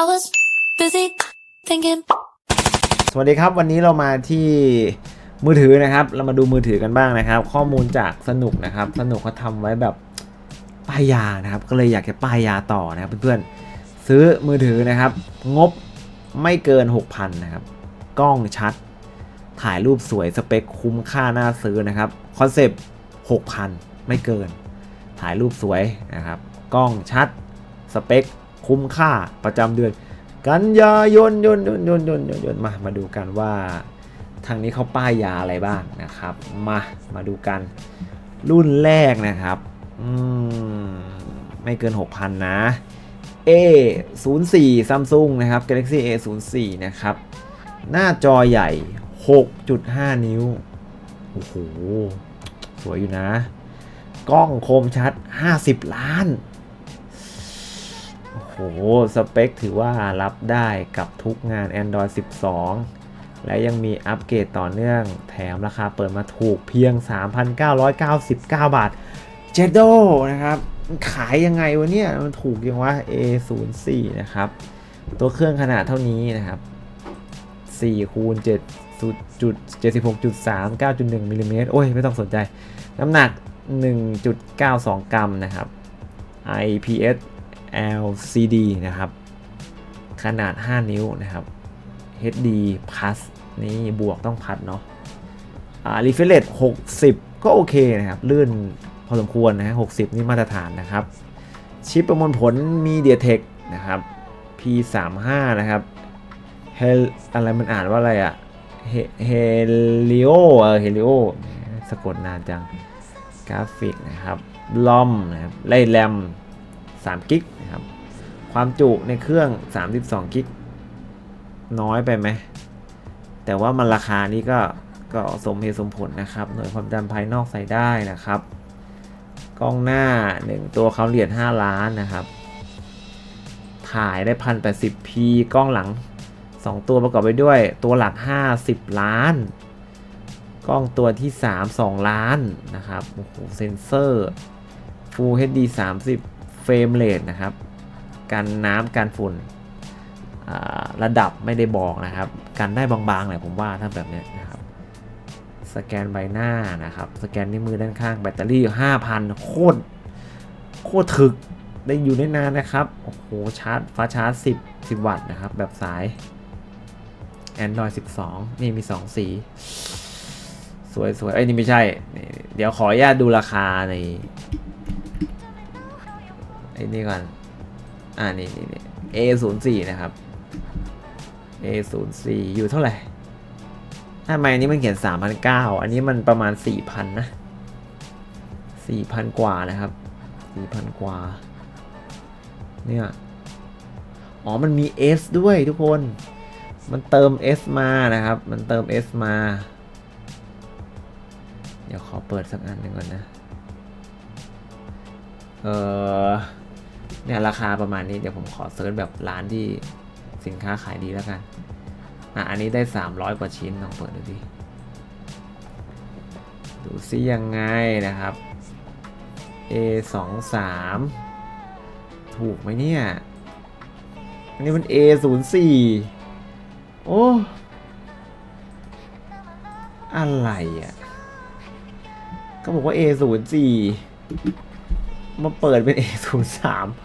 I was busy thinking. สวัสดีครับ วันนี้เรามาที่มือถือนะครับ เรามาดูมือถือกันบ้างนะครับ ข้อมูลจากสนุกนะครับ สนุกเขาทำไว้แบบป้ายยานะครับ ก็เลยอยากจะป้ายยาต่อนะครับเพื่อนๆ ซื้อมือถือนะครับ งบไม่เกิน 6,000 นะครับ กล้องชัด ถ่ายรูปสวยสเปคคุ้มค่าน่าซื้อนะครับ คอนเซปต์ 6,000 ไม่เกิน ถ่ายรูปสวยนะครับ กล้องชัด สเปค คุ้มค่าประจำเดือน กันยายนยนยนยนยนยนยนมามาดูกันว่า ทางนี้เขาป้ายยาอะไรบ้างนะครับ มามาดูกัน รุ่นแรกนะครับอืมไม่เกิน 6,000 นะ A 0 4 Samsung นะครับ Galaxy A 0 4 นะครับ หน้าจอใหญ่ 6.5 นิ้ว โอ้โห สวยอยู่นะ กล้องคมชัด 50 ล้านโอ้โห สเปคถือว่ารับได้กับทุกงาน Android 12 และยังมีอัปเกรดต่อเนื่อง แถมราคาเปิดมาถูกเพียง 3,999 บาท เจโดนะครับ ขายยังไงวะเนี่ย มันถูกยังวะ A04 นะครับ ตัวเครื่องขนาดเท่านี้นะครับ4คูณ7จุด76.3 9.1มิลลิเมตรโอ้ย ไม่ต้องสนใจ น้ำหนัก 1.92 กรัมนะครับ IPS LCD นะครับ ขนาด 5 นิ้วนะครับ HD plus นี่บวกต้องพัดเนาะอ่า refresh rate 60 ก็โอเคนะครับ ลื่นพอสมควรนะฮะ60 นี่มาตรฐานนะครับ ชิปประมวลผล MediaTek นะครับ P35 นะครับ Hel อะไรมันอ่านว่าอะไรอะ He- Helio เออ Helio สะกดนานจัง กราฟิกนะครับ ลอมนะครับไล่แรม 3กิกนะครับความจุในเครื่อง 32กิกน้อยไปไหม แต่ว่ามันราคานี้ก็ก็สมเหตุสมผลนะครับ หน่วยความจำภายนอกใส่ได้นะครับ กล้องหน้า 1 ตัวเขาเหรียญ5ล้านนะครับ ถ่ายได้ 1080p กล้องหลัง 2 ตัวประกอบไปด้วยตัวหลัก 50 ล้าน กล้องตัวที่ 3 2 ล้านนะครับ โอ้โห เซนเซอร์ Full HD 30 รมเรทนะครับ กันน้ำกันฝุ่นระดับไม่ได้บอกนะครับ กันได้บางๆแหละผมว่าถ้าแบบนี้นะครับสแกนใบหน้านะครับ สแกนนิ้วมือด้านข้างแบตเตอรี่5,000 โคตรโคตรถึกได้อยู่ได้นานนะครับ โอ้โห ชาร์จฟ้าชาร์จ 10 10 วัตต์นะครับ แบบสาย Android 12 นี่มี 2 สี สวยสวยๆเอ้ย นี่ไม่ใช่ เดี๋ยวขออนุญาตดูราคาใน อ้นี่ก่อน อ่านี่นี่นี่ A 0 4นะครับ A 0 4อยู่เท่าไหร่ทำไมอันนี้มันเขียน3,900อันนี้มันประมาณ4,000นนะ4,000กว่านะครับ4,000กว่า เนี่ย อ๋อ มันมี S ด้วยทุกคน มันเติม S มานะครับ มันเติม S มา เดี๋ยวขอเปิดสักอันหนึ่งก่อนนะ เออ เนี่ยราคาประมาณนี้เดี๋ยวผมขอเซิร์ชแบบร้านที่สินค้าขายดีแล้วกันอะอันนี้ได้ 300 กว่าชิ้นลองเปิดดูดิดูซิยังไงนะครับ A 2 3 ถูกไหมเนี่ย อันนี้มัน A 0 4 โอ้อะไรอะ ก็บอกว่า A 0 4 มาเปิดเป็น A 0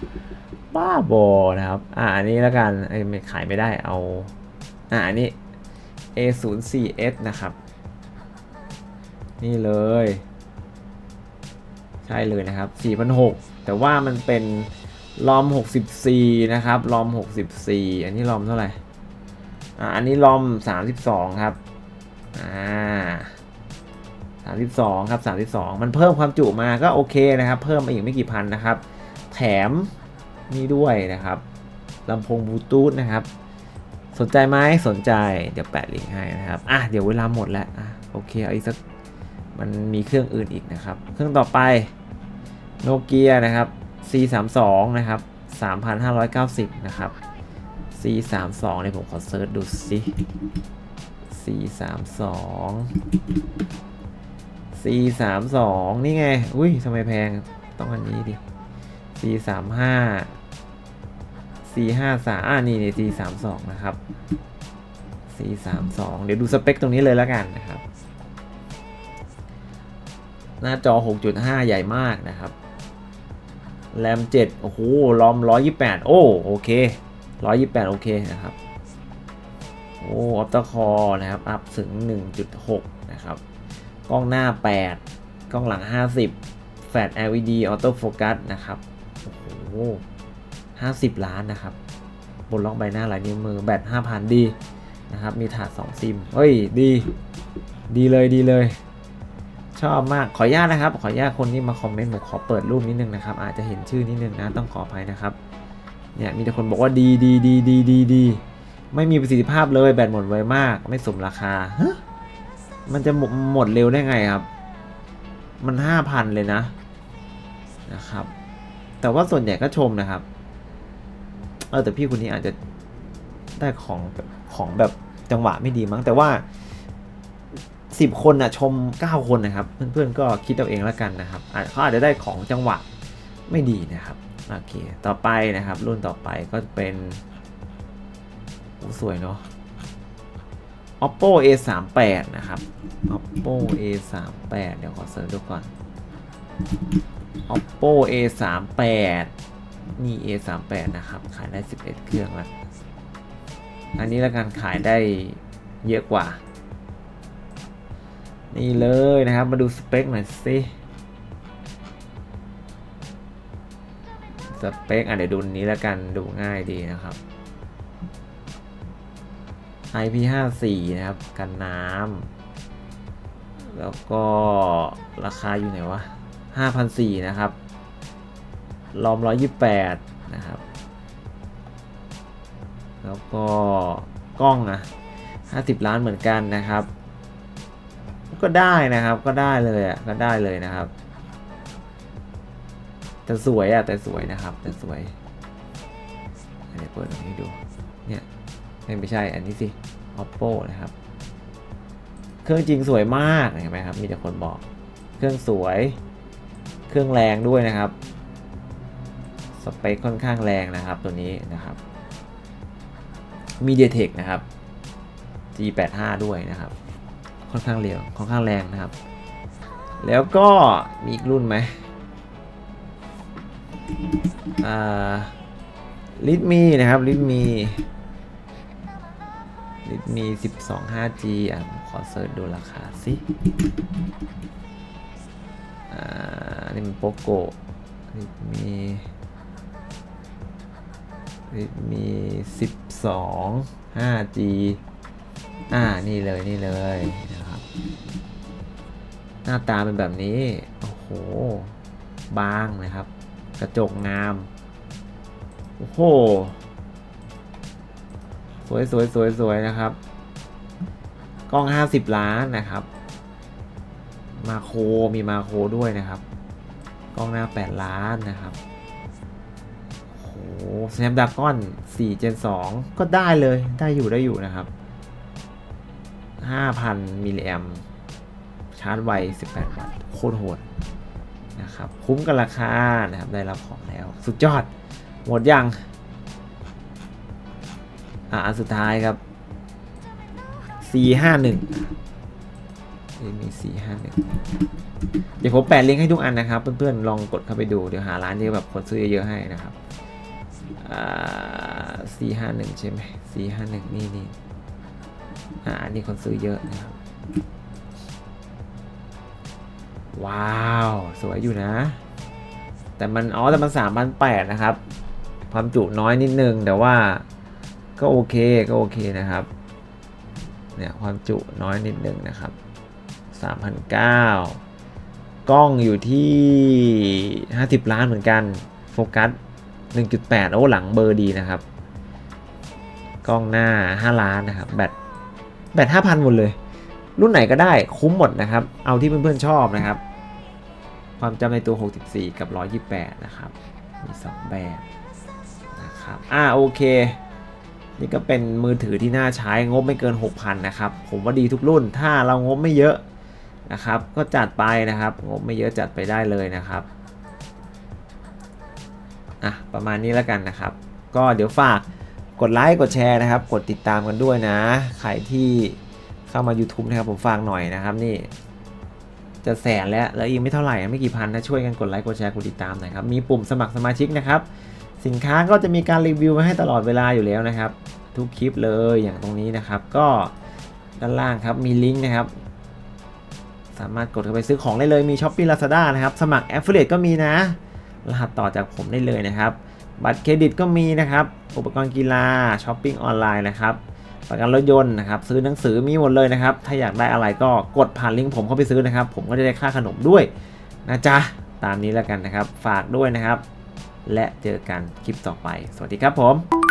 3 บ้าบอนะครับ อ่าอันนี้แล้วกันไอ้ไม่ขายไม่ได้เอา อ่าอันนี้ A 0 4 S นะครับ นี่เลย ใช่เลยนะครับ4,600แต่ว่ามันเป็นลอม 64 นะครับลอม 64 อันนี้ลอมเท่าไหร่ อ่า อันนี้ลอม 32 ครับ อ่า 32 ครับ 32 มันเพิ่มความจุมาก็โอเคนะครับ เพิ่มมาอีกไม่กี่พันนะครับ แถมนี่ด้วยนะครับลำโพงบลูทูธนะครับ สนใจไหมสนใจเดี๋ยวแปะลิงก์ให้นะครับ อะเดี๋ยวเวลาหมดแล้วอะโอเคเอาอีกสักมันมีเครื่องอื่นอีกนะครับ เครื่องต่อไปโนเกียนะครับ C32 นะครับ 3,590 นะครับ C32 เนี่ยผมขอเซิร์ชดูสิ C32 C32 นี่ไง อุ้ยทำไมแพง ต้องอันนี้ดิ C35 C ห้าสามอ่านี่นี่ C สามสองนะครับ C สามสองเดี๋ยวดูสเปคตรงนี้เลยแล้วกันนะครับ หน้าจอ 6.5 ใหญ่มากนะครับ แรม 7 โอ้โหรอม 128 โอ้โอเค 128 โอเคนะครับ โอ้ออปต c คอนะครับ อัพถึง 1.6 กล้องหน้า 8 กล้องหลัง 50 แฟลช LED ออโต้โฟกัสนะครับ โอ้โห50ล้านนะครับ บนล็อกใบหน้าลายนิ้วมือแบต5,000 ดีนะครับ มีถาด 2 ซิม เฮ้ย ดี ดีเลยดีเลย ชอบมาก ขออนุญาตนะครับ ขออนุญาตคนที่มาคอมเมนต์ผมขอเปิดรูปนิดนึงนะครับ อาจจะเห็นชื่อนิดนึงนะ ต้องขออภัยนะครับ เนี่ย มีแต่คนบอกว่าดีดีดีดีดีดี ไม่มีประสิทธิภาพเลย แบตหมดไวมาก ไม่สมราคาฮะ มันจะหมดหมดเร็วได้ไงครับ มันห้าพันเลยนะนะครับ แต่ว่าส่วนใหญ่ก็ชมนะครับ เออแต่พี่คนนี้อาจจะได้ของแบบของแบบจังหวะไม่ดีมั้ง แต่ว่าสิบคนนะชมเก้าคนนะครับ เพื่อนๆก็คิดเอาเองแล้วกันนะครับเขาอาจจะได้ของจังหวะไม่ดีนะครับโอเค ต่อไปนะครับ รุ่นต่อไปก็เป็นโอ้สวยเนาะ oppo a 3 8นะครับ oppo a 3 8เดี๋ยวขอเสิร์ชดูก่อน oppo a 3 8นี่ a 3 8นะครับ ขายได้ 11 เครื่องแล้ว อันนี้ละกันขายได้เยอะกว่า นี่เลยนะครับ มาดูสเปคหน่อยสิสเปคอะเดี๋ยวดูนนี้แล้วกันดูง่ายดีนะครับ IP54 นะครับ กันน้ำแล้วก็ราคาอยู่ไหนวะ5,400นะครับ ลอม 128 นะครับ แล้วก็กล้องอะ50 ล้านเหมือนกันนะครับ ก็ได้นะครับก็ได้เลยอะก็ได้เลยนะครับแต่สวยอะแต่สวยนะครับแต่สวยอันนี้เปิดตรงนี้ดู ไม่ไม่ใช่อันนี้สิ oppo นะครับ เครื่องจริงสวยมากเห็นไหมครับมีแต่คนบอก เครื่องสวย เครื่องแรงด้วยนะครับ สเปคค่อนข้างแรงนะครับตัวนี้นะครับ MediaTek นะครับ G85 ด้วยนะครับ ค่อนข้างเร็วค่อนข้างแรงนะครับ แล้วก็มีอีกรุ่นไหมอ่าลิทมีนะครับลิทมีลิท มี 12 5G อะขอเสิร์ชดูราคาสิ อ่า นี่มันโปโกลิทมีลิทมี 12 5G อ่า นี่เลย นี่เลยนะครับ หน้าตาเป็นแบบนี้ โอ้โห บางนะครับ กระจกงาม โอ้โห สวยสวยสวยสวยนะครับ กล้อง 50 ล้านนะครับ มาโครมีมาโครด้วยนะครับ กล้องหน้า 8 ล้านนะครับโอ้โห Snapdragon 4 Gen 2 ก็ได้เลยได้อยู่ได้อยู่นะครับ 5,000มิลลิแอมชาร์จไว 18 วัตต์โคตรโหดนะครับ คุ้มกับราคานะครับ ได้รับของแล้ว สุดยอด หมดยัง อะอันสุดท้ายครับ 451นี่มี451เดี๋ยวผมแปะลิงก์ให้ทุกอันนะครับ เพื่อนๆลองกดเข้าไปดูเดี๋ยวหาร้านที่แบบคนซื้อเยอะๆให้นะครับอ่า451ใช่ไหม451นี่นี่อ่าอันนี้คนซื้อเยอะนะครับว้าว สวยอยู่นะ แต่มันอ๋อแต่มันสามพันแปดนะครับ ความจุน้อยนิดนึงแต่ว่า ก็โอเคก็โอเคนะครับ เนี่ยความจุน้อยนิดนึงนะครับสามพันเก้ากล้องอยู่ที่ห้าสิบล้านเหมือนกัน โฟกัสหนึ่งจุดแปดโอ้หลังเบอร์ดีนะครับ กล้องหน้าห้าล้านนะครับ แบต แบตห้าพันหมดเลย รุ่นไหนก็ได้คุ้มหมดนะครับ เอาที่เพื่อนๆชอบนะครับ ความจำในตัว 64 กับ 128 นะครับ มี 2 แบบนะครับ อ่าโอเค นี่ก็เป็นมือถือที่น่าใช้งบไม่เกิน 6,000 นะครับ ผมว่าดีทุกรุ่น ถ้าเรางบไม่เยอะนะครับ ก็จัดไปนะครับ งบไม่เยอะจัดไปได้เลยนะครับอะประมาณนี้แล้วกันนะครับ ก็เดี๋ยวฝากกดไลค์กดแชร์นะครับ กดติดตามกันด้วยนะ ใครที่เข้ามา YouTube นะครับผมฝากหน่อยนะครับนี่จะแสนแล้วแล้วอีกไม่เท่าไหร่ไม่กี่พันนะช่วยกันกดไลค์กดแชร์กดติดตามหนะครับมีปุ่มสมัครสมาชิกนะครับ สินค้าก็จะมีการรีวิวมาให้ตลอดเวลาอยู่แล้วนะครับ ทุกคลิปเลยอย่างตรงนี้นะครับ ก็ด้านล่างครับมีลิงก์นะครับ สามารถกดเข้าไปซื้อของได้เลยมี s h อ p e e Lazada นะครับ สมัคร Affiliate ก็มีนะ รหัสต่อจากผมได้เลยนะครับ บัตรเครดิตก็มีนะครับ อุปกรณ์กีฬาช้อปปิ้งออนไลน์นะครับประกันรถยนต์นะครับซื้อหนังสือมีหมดเลยนะครับ ถ้าอยากได้อะไรก็กดผ่านลิงก์ผมเข้าไปซื้อนะครับ ผมก็จะได้ค่าขนมด้วยนะจ๊ะตามนี้แล้วกันนะครับ ฝากด้วยนะครับ และเจอกันคลิปต่อไป สวัสดีครับผม